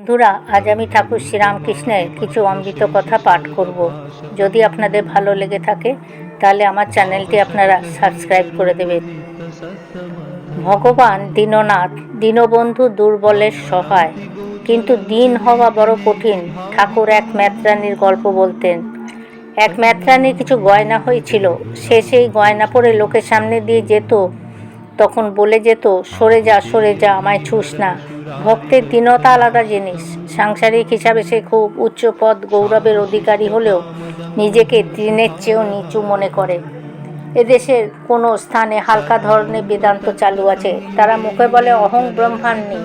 বন্ধুরা আজ আমি ঠাকুর শ্রীরামকৃষ্ণের কিছু অমৃত কথা পাঠ করব। যদি আপনাদের ভালো লেগে থাকে, তাহলে আমার চ্যানেলটি আপনারা সাবস্ক্রাইব করে দেবেন। ভগবান দীননাথ দীনবন্ধু দুর্বলের সহায়। কিন্তু দিন হওয়া বড় কঠিন, ঠাকুর এক ম্যাত্রানির গল্প বলতেন। এক ম্যাত্রানির কিছু গয়না হয়েছিল, সে সেই গয়না পরে লোকের সামনে দিয়ে যেত তখন বলে যেত, সরে যা সরে যা, আমায় ছুস না। ভক্তের দীনতা আলাদা জিনিস। সাংসারিক হিসাবে সে খুব উচ্চ পদ, গৌরবের অধিকারী হলেও নিজেকে তৃণের চেয়েও নিচু মনে করে। এদেশের কোনো স্থানে হালকা ধরনের বেদান্ত চালু আছে। তারা মুখে বলে, অহং ব্রহ্মান্ডী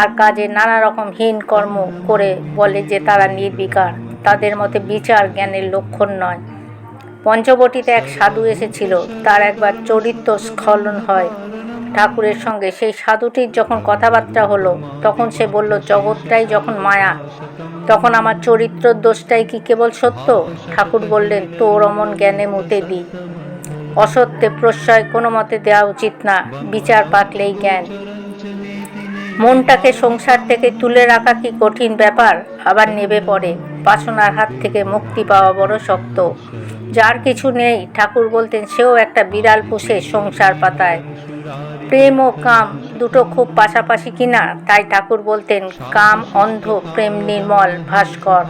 আর কাজে নানা রকম হীন কর্ম করে বলে যে তারা নির্বিকার। তাদের মতে বিচার জ্ঞানের লক্ষণ নয়। পঞ্চবটিতে এক সাধু এসেছিল, তার একবার চরিত্র স্খলন হয়। ঠাকুরের সঙ্গে সেই সাধুটির যখন কথাবার্তা হলো, তখন সে বলল, জগৎটাই যখন মায়া, তখন আমার চরিত্র দোষটাই কি কেবল সত্য? ঠাকুর বললেন, তোর অমন জ্ঞানে মুতে দি অসত্যে প্রশ্রয় কোনো মতে দেওয়া উচিত না, বিচার পাকলেই জ্ঞান। মনটাকে সংসার থেকে তুলে রাখা কি কঠিন ব্যাপার? আবার নেবে পড়ে বাসনার হাত থেকে মুক্তি পাওয়া বড় শক্ত। যার কিছু নেই, ঠাকুর বলতেন, সেও একটা বিড়াল পুষে সংসার পাতায়। প্রেম ও কাম দুটো খুব পাশাপাশি কিনা, তাই ঠাকুর বলতেন, কাম, অন্ধ, প্রেম, নির্মল, ভাস্কর।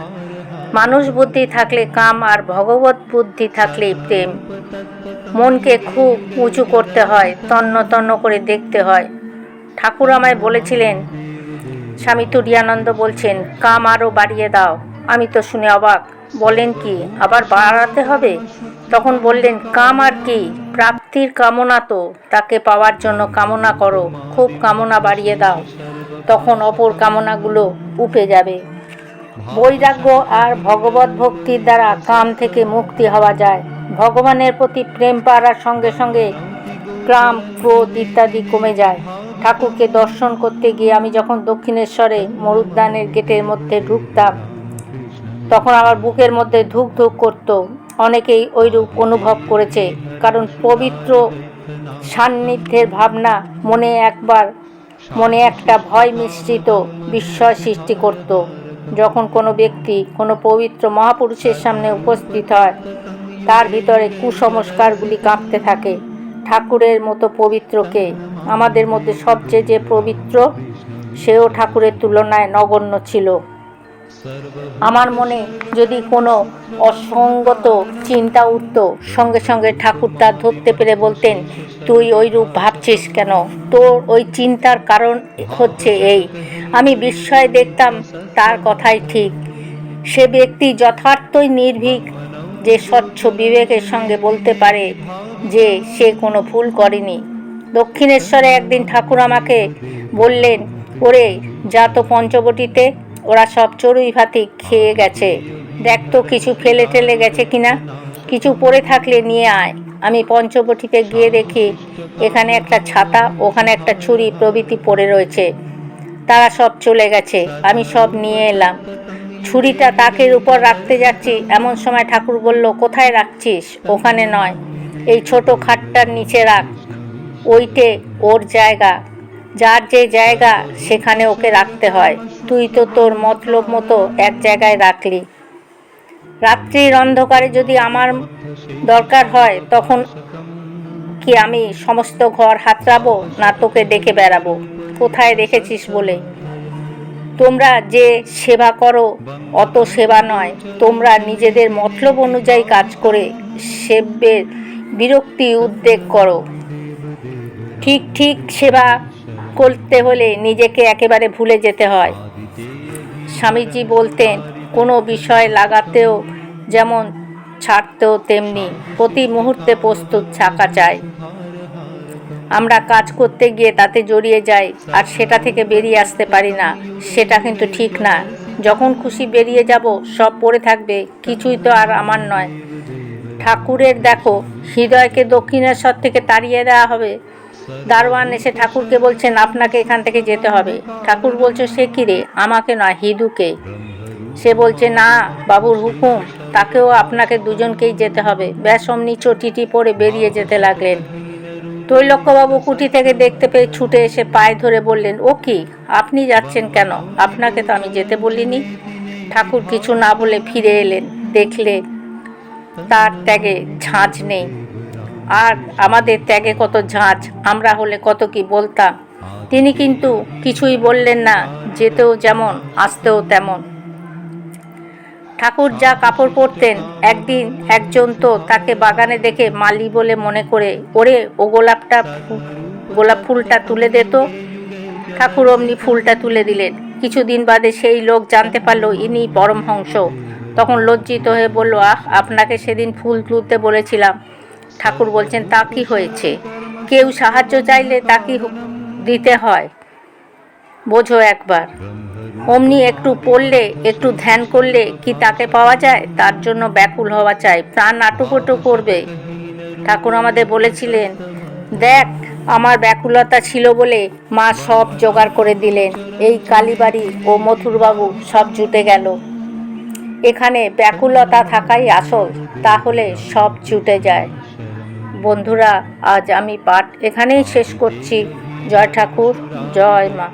মানুষ বুদ্ধি থাকলে কাম আর ভগবত বুদ্ধি থাকলেই প্রেম। মনকে খুব উঁচু করতে হয়, তন্ন তন্ন করে দেখতে হয়। ঠাকুর আমায় বলেছিলেন, স্বামী তুরিয়ানন্দ বলছেন, কাম আরও বাড়িয়ে দাও। আমি তো শুনে অবাক। বলেন কি, আবার বাড়াতে হবে? তখন বললেন, কাম আর কি? প্রাপ্তির কামনা তো, তাকে পাওয়ার জন্য কামনা করো, খুব কামনা বাড়িয়ে দাও। তখন অপর কামনাগুলো উপে যাবে। বৈরাগ্য আর ভগবত ভক্তির দ্বারা কাম থেকে মুক্তি হওয়া যায়। ভগবানের প্রতি প্রেম পাওয়ার সঙ্গে সঙ্গে ক্রাম ক্রোধ ইত্যাদি কমে যায়। ঠাকুরকে দর্শন করতে গিয়ে আমি যখন দক্ষিণেশ্বরে মরুদ্যানের গেটের মধ্যে ঢুকতাম তখন আমার বুকের মধ্যে ধুক ধুক করত। অনেকেই ওইরূপ অনুভব করেছে, কারণ পবিত্র সান্নিধ্যের ভাবনা মনে একবার, মনে একটা ভয় মিশ্রিত বিস্ময় সৃষ্টি করত। যখন কোনো ব্যক্তি কোনো পবিত্র মহাপুরুষের সামনে উপস্থিত হয়, তার ভিতরে কুসংস্কারগুলি কাঁপতে থাকে। ঠাকুরের মতো পবিত্রকে আমাদের মধ্যে সবচেয়ে যে পবিত্র, সেও ঠাকুরের তুলনায় নগণ্য ছিল। আমার মনে যদি কোনো অসঙ্গত চিন্তা উঠত, সঙ্গে সঙ্গে ঠাকুর তা ধরতে পেরে বলতেন, তুই ওই রূপ ভাবছিস কেন? তোর ওই চিন্তার কারণ হচ্ছে এই। আমি বিস্ময়ে দেখতাম তার কথাই ঠিক। সে ব্যক্তি যথার্থই নির্ভীক, যে স্বচ্ছ বিবেকের সঙ্গে বলতে পারে যে সে কোনো ভুল করেনি। দক্ষিণেশ্বরে একদিন ঠাকুর আমাকে বললেন, ওরে, যা তো পঞ্চবটিতে ওরা সব চড়ুই ভাতি খেয়ে গেছে। দেখ তো কিছু ফেলে টেলে গেছে কিনা। কিছু পড়ে থাকলে নিয়ে আয়। আমি পঞ্চবটিতে গিয়ে দেখি এখানে একটা ছাতা, ওখানে একটা ছুরি প্রভৃতি পড়ে রয়েছে। তারা সব চলে গেছে। আমি সব নিয়ে এলাম। ছুরিটা তাকের উপর রাখতে যাচ্ছি। এমন সময় ঠাকুর বলল, কোথায় রাখছিস? ওখানে নয়। এই ছোট খাটটার নিচে রাখ। ওইটে ওর জায়গা। যার যে জায়গা, সেখানে ওকে রাখতে হয়। তুই তো তোর মতলব মতো এক জায়গায় রাখলি। রাত্রির অন্ধকারে যদি আমার দরকার হয়, তখন কি আমি সমস্ত ঘর হাতড়াবো না তোকে ডেকে বেড়াবো? কোথায় রেখেছিস বলে? তোমরা যে সেবা করো, অত সেবা নয়। তোমরা নিজেদের মতলব অনুযায়ী কাজ করে সেব্যের বিরক্তি উদ্বেগ করো। ঠিক ঠিক সেবা করতে হলে নিজেকে একেবারে ভুলে যেতে হয়। স্বামীজি বলতেন, কোনো বিষয় লাগাতেও যেমন ছাড়তেও তেমনি প্রতি মুহূর্তে প্রস্তুত থাকা চাই আমরা কাজ করতে গিয়ে তাতে জড়িয়ে যাই আর সেটা থেকে বেরিয়ে আসতে পারি না, সেটা কিন্তু ঠিক না। যখন খুশি বেরিয়ে যাব, সব পড়ে থাকবে, কিছুই তো আর আমার নয়। ঠাকুরের দেখো, হৃদয়কে দক্ষিণেশ্বর থেকে তাড়িয়ে দেওয়া হবে। দারোয়ান এসে ঠাকুরকে বলছেন, আপনাকে এখান থেকে যেতে হবে। ঠাকুর বলছে, সে কি রে? আমাকে নয়, হিদুকে। সে বলছে, না, বাবুর হুকুম, তাকেও আপনাকে দুজনকেই যেতে হবে। ব্যাস, অমনি চটিটি পরে বেরিয়ে যেতে লাগলেন। তৈলক্যবাবু কুটি থেকে দেখতে পেয়ে ছুটে এসে পায়ে ধরে বললেন, ও কি? আপনি যাচ্ছেন কেন? আপনাকে তো আমি যেতে বলিনি। ঠাকুর কিছু না বলে ফিরে এলেন, দেখলে তার ত্যাগে ঝাঁঝ নেই। আর আমাদের ত্যাগে কত ঝাঁঝ আমরা হলে কত কি বলতাম। তিনি কিন্তু কিছুই বললেন না, যেতেও যেমন, আসতেও তেমন। ঠাকুর যা কাপড় পরতেন, একদিন একজন তো তাকে বাগানে দেখে মালি বলে মনে করে, ওরে, ও গোলাপটা গোলাপ ফুলটা তুলে দে তো। ঠাকুর অমনি ফুলটা তুলে দিলেন। কিছুদিন বাদে সেই লোক জানতে পারল, ইনি পরমহংস। তখন লজ্জিত হয়ে বলল, আহ, আপনাকে সেদিন ফুল তুলতে বলেছিলাম। ঠাকুর বলছেন, তা কি হয়েছে? কেউ সাহায্য চাইলে তা কি দিতে হয়? বোঝো একবার। অমনি একটু পড়লে, একটু ধ্যান করলে কি তাকে পাওয়া যায়? তার জন্য ব্যাকুল হওয়া চাই। প্রাণ আটুপটু করবে। ঠাকুর আমাদের বলেছিলেন, দেখ, আমার ব্যাকুলতা ছিল বলে মা সব জোগাড় করে দিলেন। এই কালীবাড়ি ও মথুরবাবু সব জুটে গেল। এখানে ব্যাকুলতা থাকাই আসল। তাহলে সব জুটে যায়। বন্ধুরা আজ আমি পাঠ এখানেই শেষ করছি। জয় ঠাকুর জয় মা।